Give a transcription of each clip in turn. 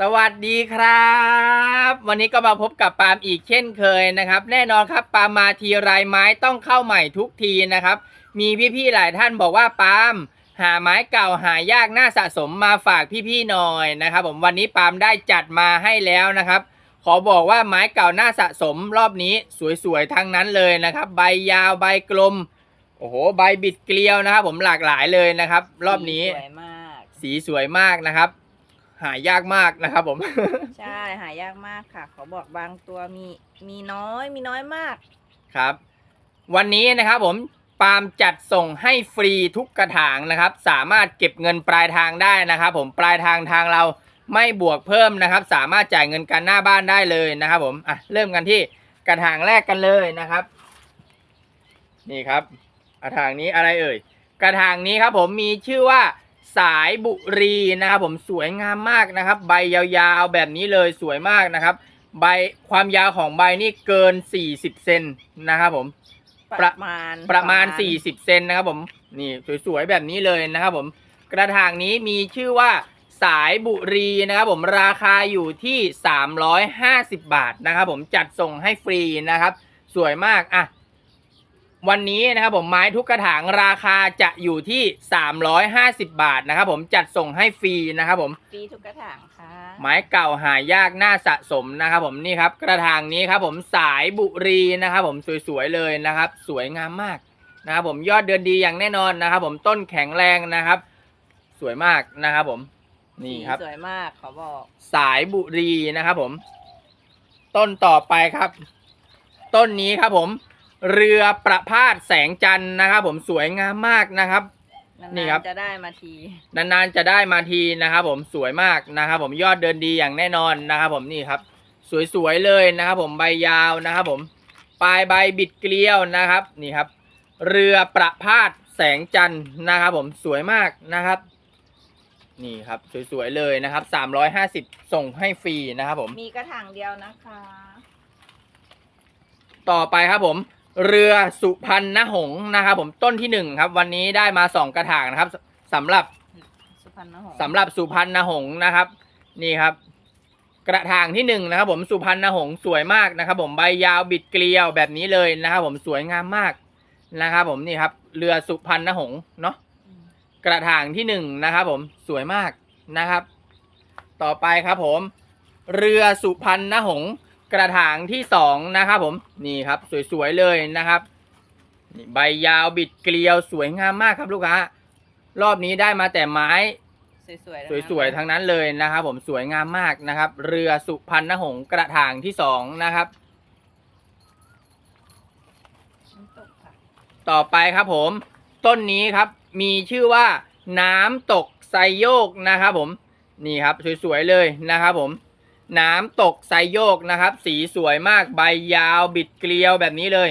สวัสดีครับ วันนี้ก็มาพบกับปาล์มอีกเช่นเคยนะครับ แน่นอนครับปาล์มมาทีไรไม้ต้องเข้าใหม่ทุกทีนะครับ มีพี่ๆหลายท่านบอกว่าปาล์มหาไม้เก่าหายากน่าสะสมมาฝากพี่ๆหน่อยนะครับ ผมวันนี้ปาล์มได้จัดมาให้แล้วนะครับ ขอบอกว่าไม้เก่าน่าสะสมรอบนี้สวยๆทั้งนั้นเลยนะครับ ใบยาวใบกลมโอ้โหใบบิดเกลียวนะครับ ผมหลากหลายเลยนะครับ รอบนี้สวยมากสีสวยมากนะครับ หายากมากนะครับผม ใช่หายากมากค่ะเขาบอกบางตัวมีมีน้อยมีน้อยมาก ครับ วันนี้นะครับผมปาล์มจัดส่งให้ฟรีทุกกระถางนะครับ สามารถเก็บเงินปลายทางได้นะครับ ผมปลายทางทางเราไม่บวกเพิ่มนะครับ สามารถจ่ายเงินกันหน้าบ้านได้เลยนะครับ ผมอะเริ่มกันที่กระถางแรกกันเลยนะครับ นี่ครับกระถางนี้อะไรเอ่ย กระถางนี้ครับผมมีชื่อว่า สายบุรีนะครับผมสวยงามมากนะครับ ใบยาวๆแบบนี้เลยสวยมากนะครับ ใบความยาวของใบนี่เกิน 40 เซนนะครับผมปประระมาณประมาณ 40 เซนนะครับผมนี่สวยๆแบบนี้เลยนะครับผมกระถางนี้มีชื่อว่าสายบุรีนะครับผมราคาอยู่ที่ 350 บาทนะครับผมจัดส่งให้ฟรีนะครับ สวยมากอะ วันนี้นะครับผมไม้ทุกกระถางราคาจะอยู่ที่ 350 บาทนะครับผมจัดส่งให้ฟรีนะครับผม ฟรีทุกกระถางค่ะ ไม้เก่าหายากน่าสะสมนะครับผมนี่ครับกระถางนี้ครับผมสายบุรีนะครับผมสวยๆเลยนะครับ สวยงามมากนะครับผมยอดเดือนดีอย่างแน่นอนนะครับผมต้นแข็งแรงนะครับ สวยมากนะครับผมนี่ครับสีสวยมากเขาบอก สายบุรีนะครับผม ต้นต่อไปครับ ต้นนี้ครับผม เรือประพาสแสงจันทร์นะครับ ผมสวยงามมากนะครับนานี่ครับนๆจะได้มาที นานๆจะได้มาทีนะครับ ผมสวยมากนะครับ ผมยอดเดินดีอย่างแน่นอนนะครับ ผมนี่ครับ สวยๆเลยนะครับ ผมใบยาวนะครับ ผมปลายใบบิดเกลียวนะครับนี่ครับ เรือประพาสแสงจันทร์นะครับ ผมสวยมากนะครับ นี่ครับสวยๆเลยนะครับสามร้อยห้าสิบส่งให้ฟรีนะครับ ผม มีกระถางเดียวนะคะ ต่อไปครับผม เรือสุพรรณหงส์นะครับผมต้นที่หนึ่งครับ วันนี้ได้มาสองกระถางนะครับสำหรับสุพรรณหงส์สำหรับสุพรรณหงส์นะครับ นี่ครับ กระถางที่หนึ่งนะครับ ผมสุพรรณหงส์สวยมากนะครับ ผมใบยาวบิดเกลียวแบบนี้เลยนะครับ ผมสวยงามมากนะครับ ผมนี่ครับ เรือสุพรรณหงส์เนาะอืมกระถางที่หนึ่งนะครับ ผมสวยมากนะครับ ต่อไปครับผม เรือสุพรรณหงส์ กระถางที่สองนะครับผมนี่ครับสวยๆเลยนะครับนี่ใบยาวบิดเกลียวสวยงามมากครับลูกค้ารอบนี้ได้มาแต่ไม้สวยๆสวยๆทั้งนั้นเลยนะครับ ผมสวยงามมากนะครับ เรือสุพรรณหงส์กระถางที่สองนะครับน้ำตกค่ะต่อไปครับผม ต้นนี้ครับมีชื่อว่าน้ำตกไซโยกนะครับผมนี่ครับสวยๆเลยนะครับผม น้ำตกไซโยกนะครับ สีสวยมากใบยาวบิดเกลียวแบบนี้เลย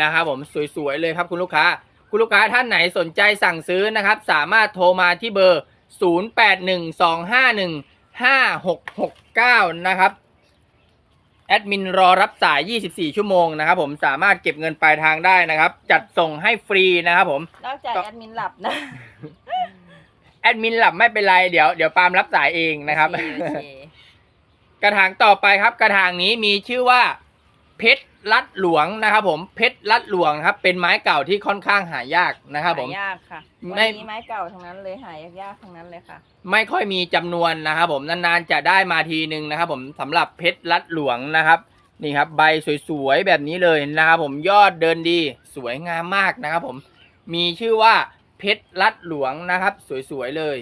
นะครับผมสวยๆเลยครับคุณลูกค้า คุณลูกค้าท่านไหนสนใจสั่งซื้อนะครับ สามารถโทรมาที่เบอร์ 0812515669 นะครับแอดมินรอรับสาย 24 ชั่วโมงนะครับผมสามารถเก็บเงินปลายทางได้นะครับ จัดส่งให้ฟรีนะครับผมนอกจากก็แอดมินหลับนะ แอดมินหลับไม่เป็นไรเดี๋ยวเดี๋ยวปาล์มรับสายเองนะครับ โอเคโอเคก ระถางต่อไปครับ กระถางนี้มีชื่อว่าเพชรลัดหลวงนะครับ ผมเพชรลัดหลวงครับ เป็นไม้เก่าที่ค่อนข้างหายากนะครับ ผม หายากค่ะไม่วันนี้ไม้เก่าทั้งนั้นเลยหายากๆทั้งนั้นเลยค่ะ ไม่ค่อยมีจำนวนนะครับผมนานๆจะได้มาทีนึงนะครับ ผมสำหรับเพชรลัดหลวงนะครับนี่ครับ ใบสวยๆแบบนี้เลยนะครับผมยอดเดินดีสวยงามมากนะครับ ผมมีชื่อว่าเพชรลัดหลวงนะครับ สวยๆเลย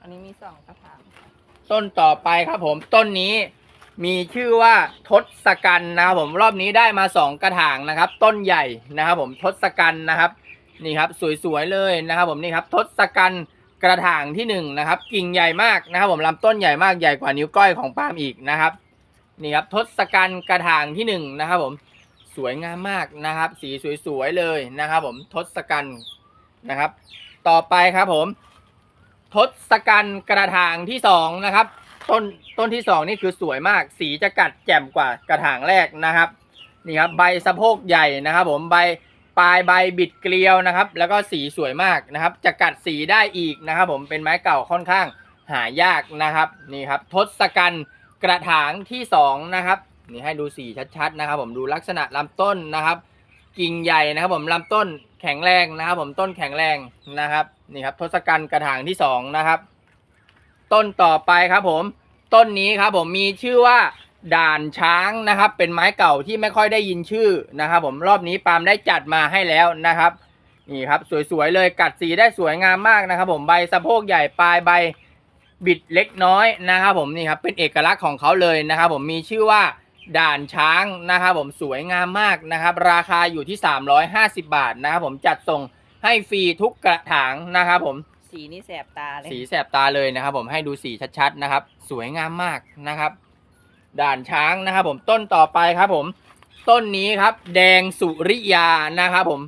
อันนี้มีสองกระถางค่ะ ต้นต่อไปครับผมต้นนี้มีชื่อว่าทศกัณฐ์นะครับผมรอบนี้ได้มาสองกระถางนะครับ ต้นใหญ่นะครับผมทศกัณฐ์นะครับนี่ครับสวยๆเลยนะครับผมนี่ครับทศกัณฐ์กระถางที่หนึ่งนะครับกิ่งใหญ่มากนะครับ ผมลำต้นใหญ่มากใหญ่กว่านิ้วก้อยของปาล์มอีกนะครับนี่ครับทศกัณฐ์กระถางที่หนึ่งนะครับผมสวยงามมากนะครับ สีสวยๆเลยนะครับ ผมทศกัณฐ์นะครับ ต่อไปครับผม ทศกัณฐ์กระถางที่สองนะครับ ต้นต้นที่สองนี่คือสวยมาก สีจะกัดแจ่มกว่ากระถางแรกนะครับนี่ครับใบสะโพกใหญ่นะครับ ผมใบปลายใบบิดเกลียวนะครับ แล้วก็สีสวยมากนะครับ จะกัดสีได้อีกนะครับ ผมเป็นไม้เก่าค่อนข้างหายากนะครับนี่ครับทศกัณฐ์กระถางที่สองนะครับนี่ให้ดูสีชัดๆนะครับ ผมดูลักษณะลำต้นนะครับ กิ่งใหญ่นะครับ ผมลำต้น แข็งแรงนะครับ ผมต้นแข็งแรงนะครับนี่ครับทศกัณฐ์กระถางที่สองนะครับ ต้นต่อไปครับผม ต้นนี้ครับผมมีชื่อว่าด่านช้างนะครับ เป็นไม้เก่าที่ไม่ค่อยได้ยินชื่อนะครับ ผมรอบนี้ปาล์มได้จัดมาให้แล้วนะครับนี่ครับสวยๆเลยกัดสีได้สวยงามมากนะครับ ผมใบสะโพกใหญ่ปลายใบบิดเล็กน้อยนะครับ ผมนี่ครับเป็นเอกลักษณ์ของเขาเลยนะครับ ผมมีชื่อว่า ด่านช้างนะครับผมสวยงามมากนะครับ ราคาอยู่ที่ 350 บาทนะครับผมจัดส่งให้ฟรีทุกกระถางนะครับผมสีนี่แสบตาเลยสีแสบตาเลยนะครับ ผมให้ดูสีชัดๆนะครับ สวยงามมากนะครับ ด่านช้างนะครับ ผมต้นต่อไปครับผม ต้นนี้ครับ แดงสุริยานะครับผม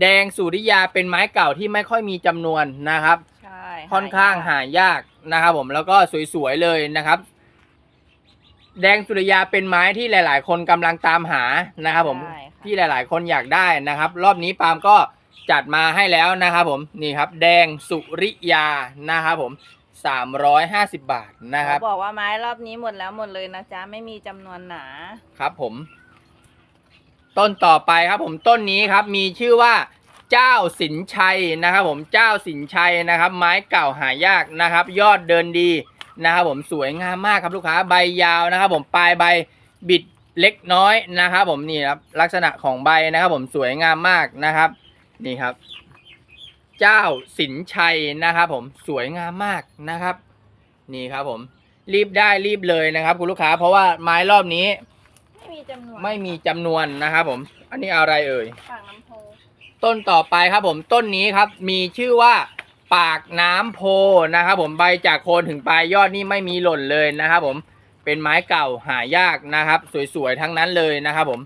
แดงสุริยาเป็นไม้เก่าที่ไม่ค่อยมีจำนวนนะครับใช่ค่อนข้างหายากนะครับผมแล้วก็สวยๆเลยนะครับ แดงสุริยาเป็นไม้ที่หลาย ๆ คนกำลังตามหานะครับผมใช่ค่ะ ที่หลาย ๆ คนอยากได้นะครับ รอบนี้ปาล์มก็จัดมาให้แล้วนะครับผมนี่ครับ แดงสุริยานะครับผม 350 บาทนะครับ เขาบอกว่าไม้รอบนี้หมดแล้วหมดเลยนะจ๊ะ ไม่มีจำนวนหนา ครับผม ต้นต่อไปครับผมต้นนี้ครับ มีชื่อว่าเจ้าสินชัยนะครับ ผมเจ้าสินชัยนะครับ ไม้เก่าหายากนะครับ ยอดเดินดี นะครับผมสวยงามมากครับลูกค้าใบยาวนะครับ ผมปลายใบบิดเล็กน้อยนะครับผมนี่ครับลักษณะของใบนะครับ ผมสวยงามมากนะครับนี่ครับ เจ้าสินชัยนะครับ ผมสวยงามมากนะครับ นี่ครับผมรีบได้รีบเลยนะครับ คุณลูกค้า เพราะว่าไม้รอบนี้ ไม่มีจำนวนไม่มีจำนวนนะครับ ผม อันนี้อะไรเอ่ย ปากน้ำโพต้นต่อไปครับผมต้นนี้ครับ มีชื่อว่า ปากน้ำโพนะครับผมใบจากโคนถึงปลายยอดนี่ไม่มีหล่นเลยนะครับผมเป็นไม้เก่าหายากนะครับ สวยๆทั้งนั้นเลยนะครับผม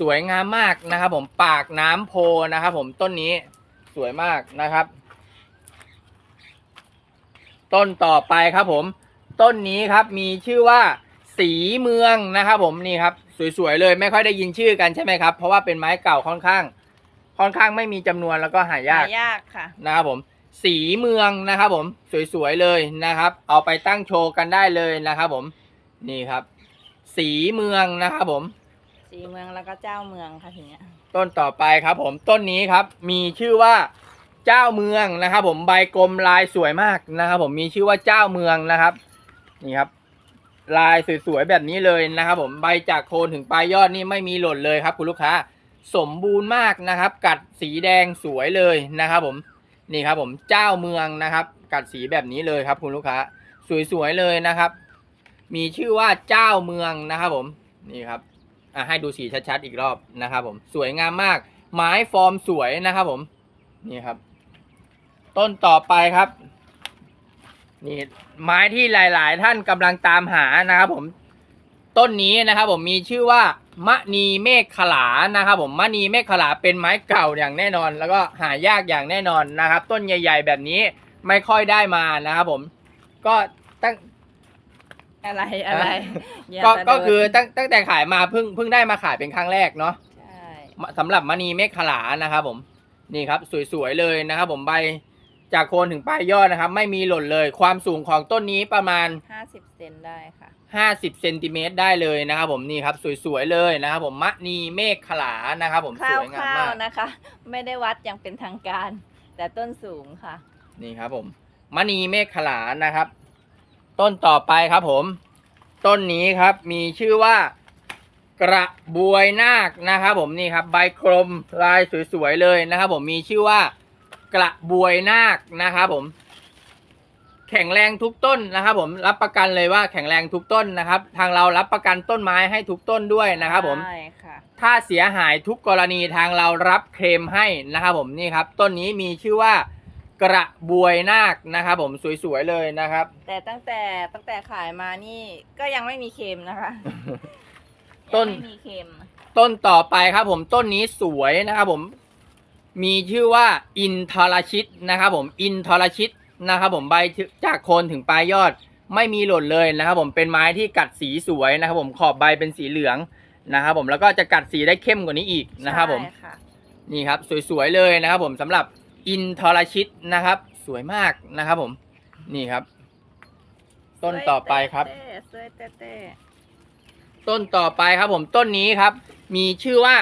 สวยงามมากนะครับ ผมปากน้ำโพนะครับผมต้นนี้สวยมากนะครับ ต้นต่อไปครับผม ต้นนี้ครับมีชื่อว่าสีเมืองนะครับ ผมนี่ครับ สวยๆเลยไม่ค่อยได้ยินชื่อกันใช่ไหมครับ เพราะว่าเป็นไม้เก่าค่อนข้าง ค่อนข้างไม่มีจำนวนแล้วก็หายากหายากค่ะนะครับผม สีเมืองนะครับผมสวยๆเลยนะครับ เอาไปตั้งโชว์กันได้เลยนะครับผมนี่ครับ สีเมืองนะครับผม สีเมืองแล้วก็เจ้าเมืองค่ะทีเนี้ยต้นต่อไปครับผมต้นนี้ครับมีชื่อว่าเจ้าเมืองนะครับผมใบกลมลายสวยมากนะครับผมมีชื่อว่าเจ้าเมืองนะครับนี่ครับ ลายสวยๆแบบนี้เลยนะครับผมใบจากโคนถึงปลายยอดนี่ไม่มีหล่นเลยครับ คุณลูกค้า สมบูรณ์มากนะครับ กัดสีแดงสวยเลยนะครับผม นี่ครับผมเจ้าเมืองนะครับ กัดสีแบบนี้เลยครับ คุณลูกค้า สวยๆเลยนะครับ มีชื่อว่าเจ้าเมืองนะครับผมนี่ครับอะให้ดูสีชัดๆอีกรอบนะครับผมสวยงามมาก ไม้ฟอร์มสวยนะครับผมนี่ครับ ต้นต่อไปครับนี่ไม้ที่หลาย ๆ ท่านกำลังตามหานะครับผมต้นนี้นะครับผมมีชื่อว่า มณีเมฆขลานะครับผมมณีเมฆขลาเป็นไม้เก่าอย่างแน่นอน แล้วก็หายากอย่างแน่นอนนะครับ ต้นใหญ่ ๆ แบบนี้ไม่ค่อยได้มานะครับผม ก็ตั้งอะไรอะไรอย่าก็สะดุดก็คือตั้งตั้งแต่ขายมาเพิ่งเพิ่งได้มาขายเป็นครั้งแรกเนาะใช่สำหรับมณีเมฆขลานะครับผมนี่ครับ สวยๆเลยนะครับผมใบ จากโคนถึงปลายยอดนะครับ ไม่มีหล่นเลย ความสูงของต้นนี้ประมาณห้าสิบเซนได้ค่ะ 50เซนติเมตรได้เลยนะครับผมนี่ครับ สวยๆเลยนะครับผมมณีเมฆขลานะครับผมคสวยงามร่าวมาก ๆนะคะ ไม่ได้วัดอย่างเป็นทางการ แต่ต้นสูงค่ะ นี่ครับผมมณีเมฆขลานะครับ ต้นต่อไปครับผม ต้นนี้ครับมีชื่อว่า กระบวยนาคนะครับผมนี่ครับ ใบกลมลายสวยๆเลยนะครับผมมีชื่อว่า กระบวยนาคนะครับผม แข็งแรงทุกต้นนะครับ ผมรับประกันเลยว่าแข็งแรงทุกต้นนะครับ ทางเรารับประกันต้นไม้ให้ทุกต้นด้วยนะครับผมใช่ค่ะถ้าเสียหายทุกกรณีทางเรารับเคลมให้นะครับผมนี่ครับ ต้นนี้มีชื่อว่ากระบวยนาคนะครับผมสวยๆเลยนะครับ แต่ตั้งแต่ตั้งแต่ขายมานี่ก็ยังไม่มีเค็มนะคะ ต้นยังไม่มีเค็ม ต้นต่อไปครับผมต้นนี้สวยนะครับผม มีชื่อว่าอินทรชิตนะครับผมอินทรชิตนะครับผมใบจากโคนถึงปลายยอดไม่มีหล่นเลยนะครับผมเป็นไม้ที่กัดสีสวยนะครับผมขอบใบเป็นสีเหลืองนะครับผมแล้วก็จะกัดสีได้เข้มกว่านี้อีกนะครับผมใช่ค่ะนี่ครับสวยๆเลยนะครับผมสำหรับอินทรชิตนะครับ สวยมากนะครับผมนี่ครับ ต้นต่อไปครับ เต้เต้เต้เต้ต้นต่อไปครับผมต้นนี้ครับ มีชื่อว่า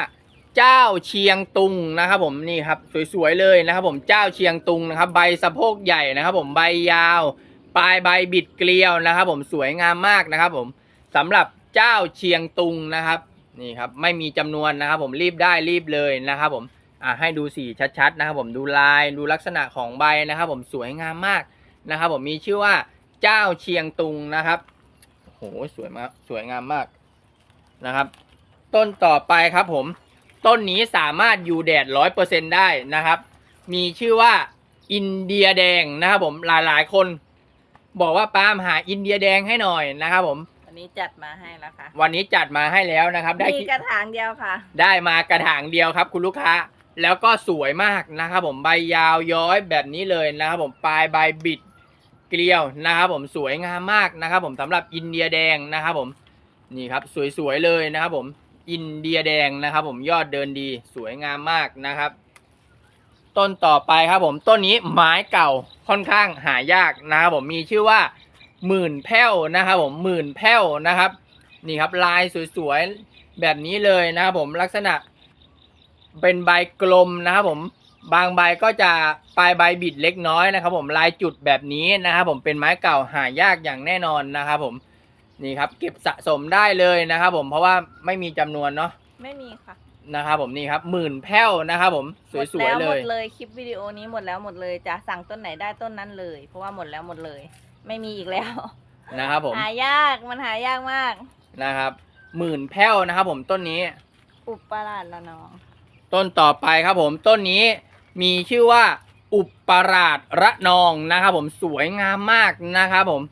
เจ้าเชียงตุงนะครับผมนี่ครับสวยๆเลยนะครับผมเจ้าเชียงตุงนะครับ ใบสะโพกใหญ่นะครับ ผมใบยาว ปลายใบบิดเกลียวนะครับ ผมสวยงามมากนะครับ ผมสำหรับเจ้าเชียงตุงนะครับนี่ครับไม่มีจำนวนนะครับ ผมรีบได้รีบเลยนะครับผมอ่าให้ดูสีชัดๆนะครับ ผมดูลายดูลักษณะของใบนะครับ ผมสวยงามมากนะครับ ผมมีชื่อว่าเจ้าเชียงตุงนะครับโอ้โหสวยมากสวยงามมากนะครับ ต้นต่อไปครับผม ต้นนี้สามารถอยู่แดดร้อยเปอร์เซ็นได้นะครับ มีชื่อว่าอินเดียแดงนะครับผมหลายๆคน บอกว่าปาล์มหาอินเดียแดงให้หน่อยนะครับผม วันนี้จัดมาให้แล้วค่ะวันนี้จัดมาให้แล้วนะครับ ได้มีที่กระถางเดียวค่ะ ได้มากระถางเดียวครับ คุณลูกค้าแล้วก็สวยมากนะครับผมใบยาวย้อยแบบนี้เลยนะครับผมปลายใบบิดเกลียวนะครับผมสวยงามมากนะครับผมสำหรับอินเดียแดงนะครับผมนี่ครับสวยๆเลยนะครับผม อินเดียแดงนะครับ ผมยอดเดินดีสวยงามมากนะครับ ต้นต่อไปครับผมต้นนี้ไม้เก่าค่อนข้างหายากนะครับผมมีชื่อว่าหมื่นแพ้วนะครับ ผมหมื่นแพ้วนะครับ นี่ครับลายสวยๆแบบนี้เลยนะครับผมลักษณะเป็นใบกลมนะครับผมบางใบก็จะปลายใบบิดเล็กน้อยนะครับ ผมลายจุดแบบนี้นะครับ ผมเป็นไม้เก่าหายากอย่างแน่นอนนะครับ ผม นี่ครับเก็บสะสมได้เลยนะครับผมเพราะว่าไม่มีจำนวนเนาะไม่มีค่ะนะครับผมนี่ครับหมื่นแพ้วนะครับผมสวยหมดแล้ๆเลหมยดเลยคลิปวิดีโอนี้หมดแล้วหมดเลยจะสั่งต้นไหนได้ต้นนั้นเลย เพราะว่าหมดแล้วหมดเลย ไม่มีอีกแล้วนะครับผมหายากมันหายากมากนะครับหมื่นแพ้วนะครับผมต้นนี้ อุปราชละน้อง ต้นต่อไปครับผมต้นนี้มีชื่อว่าอุปราชระนองนะครับผมสวยงามมากนะครับผม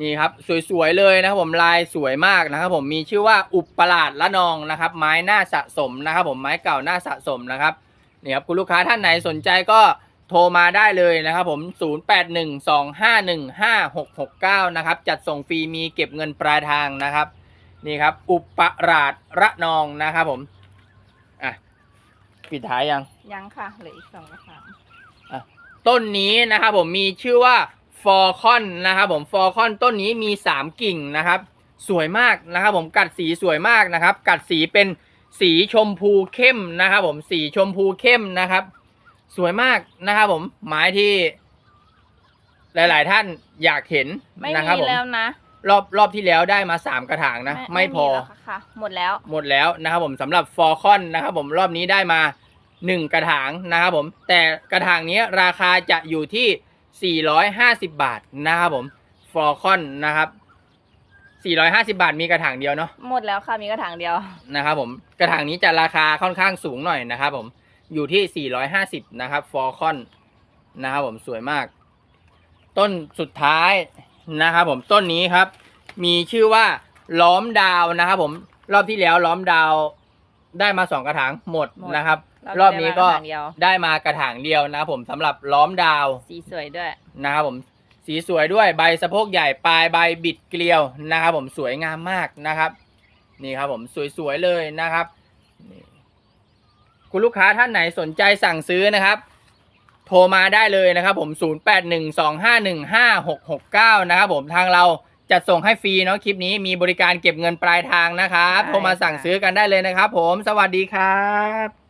นี่ครับสวยๆเลยนะครับผมลายสวยมากนะครับผมมีชื่อว่าอุปราชระนองนะครับ ไม้หน้าสะสมนะครับผมไม้เก่าหน้าสะสมนะครับนี่ครับคุณลูกค้าท่านไหนสนใจก็โทรมาได้เลยนะครับผม 0812515669 นะครับ จัดส่งฟรีมีเก็บเงินปลายทางนะครับ นี่ครับ อุปราชระนองนะครับผม อะ ปิดท้ายยัง ยังค่ะเหลืออีกสองกระถางต้นนี้นะครับผมมีชื่อว่า ฟอร์คอนนะครับผมฟอร์คอนต้นนี้มี 3 กิ่งนะครับ สวยมากนะครับผมกัดสีสวยมากนะครับ กัดสีเป็นสีชมพูเข้มนะครับ ผมสีชมพูเข้มนะครับ สวยมากนะครับผมไม้ที่ หลาย ๆ ท่านอยากเห็นไม่นะครับมีผมแล้วนะ รอบรอบที่แล้วได้มาสามกระถางนะไม่พอ แล้วค่ะค่ะหมดแล้ว หมดแล้วนะครับผมสำหรับฟอร์คอนนะครับผมรอบนี้ได้มา 1 กระถางนะครับผมแต่กระถางนี้ราคาจะอยู่ที่ 450 บาทนะครับผมฟอร์คอนนะครับ450 บาทมีกระถางเดียวเนาะหมดแล้วค่ะมีกระถางเดียวนะครับผมกระถางนี้จะราคาค่อนข้างสูงหน่อยนะครับผมอยู่ที่ 450 นะครับฟอร์คอนนะครับผมสวยมาก ต้นสุดท้ายนะครับผมต้นนี้ครับ มีชื่อว่าล้อมดาวนะครับผมรอบที่แล้วล้อมดาวได้มาสองกระถางหมดหมด นะครับ รรออบบนี้นี้ได้ก็มากระถางเดียวได้มากระถางเดียวนะครับผมสำหรับล้อมดาว สีสวยด้วยนะครับผมสีสวยด้วยใบสะโพกใหญ่ปลายใบบิดเกลียวนะครับผมสวยงามมากนะครับ นี่ครับผมสวยๆเลยนะครับนี่คุณลูกค้าท่านไหนสนใจสั่งซื้อนะครับ โทรมาได้เลยนะครับผม 0812515669 นะครับผมทางเราจัดส่งให้ฟรีเนาะคลิปนี้มีบริการเก็บเงินปลายทางนะครับได้โทรมาสั่งค่ะซื้อกันได้เลยนะครับผมสวัสดีครับ